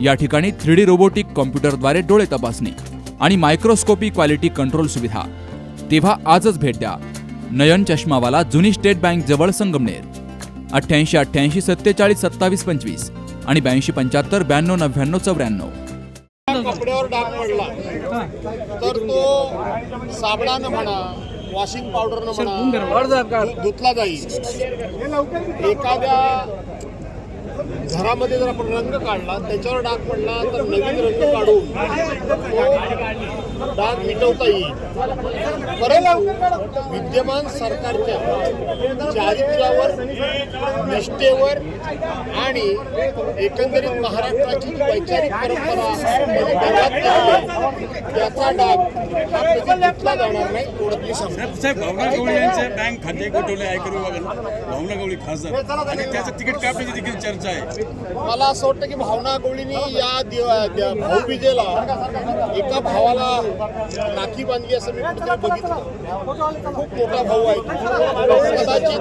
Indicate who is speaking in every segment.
Speaker 1: या ठिकाणी three D robotic कॉम्प्युटरद्वारे डोळे तपासणी आणि मायक्रोस्कोपी क्वालिटी कंट्रोल सुविधा. तेव्हा आजच भेट द्या. नयन चष्मावाला जुनी स्टेट बँक जवळ संगमनेर. अठ्ठ्याऐंशी अठ्ठ्याऐंशी सत्तेचाळीस सत्तावीस पंचवीस आणि ब्याऐंशी पंच्याहत्तर ब्याण्णव नव्याण्णव चौऱ्याण्णव.
Speaker 2: कपड्यावर डाग पडला. तर तो साबणानं म्हणा वॉशिंग पावडरनं म्हणा धुतला जाईल. एखाद्या घरामध्ये जर आपण रंग काढला त्याच्यावर डाग पडला तर नवीन रंग काढून डाग मिटवता येईल. परंतु विद्यमान सरकारच्या चारित्र्यावर निष्ठेवर आणि एकंदरीत महाराष्ट्राची जी वैचारिक परंपरा त्याचा डाग हा घेतला जाणार नाही सांगतो
Speaker 3: साहेब भावना गवळी यांचे बँक खाते गोठवले आयकर विभागानं भावना गवळी खासदार. आणि त्याचं तिकीट कापण्याची देखील चर्चा आहे.
Speaker 2: मला असं वाटतं की भावना गवळींनी या दिव- त्या भाऊबीजेला एका भावाला राखी बांधली असं मी कुठेतरी बघितलं. खूप मोठा भाऊ आहे. कदाचित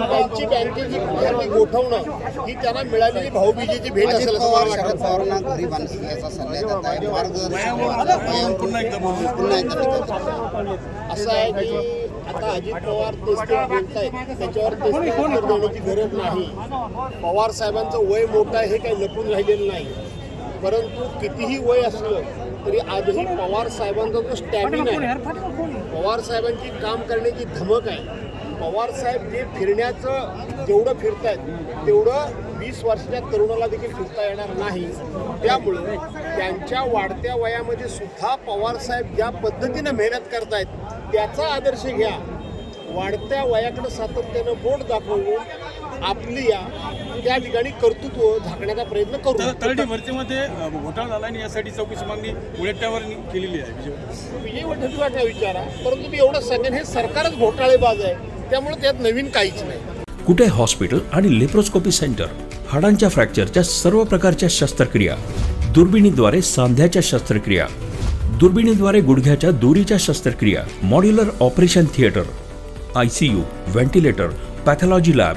Speaker 2: त्यांची बँकेची खाती गोठवणं ही त्यांना मिळालेली भाऊबीजेची भेट असेल असं मला
Speaker 4: शरद पवारांना घरी बांधण्याचा सल्ला देत आहे. मार्गदर्शन
Speaker 3: पुन्हा एकदा
Speaker 4: पुन्हा एकदा.
Speaker 2: असं आहे की आता अजित पवार तेच बोलतायत. त्याच्यावर तेच देण्याची गरज नाही. पवार साहेबांचं वय मोठं आहे हे काही लपून राहिलेलं नाही. परंतु कितीही वय असलं तरी आजही पवार साहेबांचा जो स्टॅमिना आहे. पवार साहेबांची काम करण्याची धमक आहे. पवार साहेब जे फिरण्याचं जेवढं फिरतायत तेवढं वीस वर्षाच्या तरुणाला देखील फिरता येणार नाही. त्यामुळे त्यांच्या वाढत्या वयामध्ये सुद्धा पवार साहेब ज्या पद्धतीनं मेहनत करतायत त्याचा आदर्श घ्या. वाढत्या वयाकडे सातत्यानं बोट दाखवून आपली या त्या ठिकाणी कर्तृत्व झाकण्याचा प्रयत्न करू.
Speaker 3: तर तळडी भरतीमध्ये घोटाळा झाला आणि यासाठी चौकशी मागणी बुलेटिनवर केलेली आहे विजय
Speaker 2: विजय वडेट्टीवारला विचारा परंतु मी एवढं सांगेन हे सरकारच घोटाळेबाज आहे त्यामुळे त्यात नवीन काहीच नाही.
Speaker 5: कुठे हॉस्पिटल आणि लेप्रोस्कोपी सेंटर हाडांच्या फ्रॅक्चरच्या सर्व प्रकारच्या शस्त्रक्रिया दुर्बिणीद्वारे सांध्याच्या शस्त्रक्रिया दुर्बिणीद्वारे गुडघ्याच्या दुरीच्या शस्त्रक्रिया modular operation theatre I C U ventilator pathology lab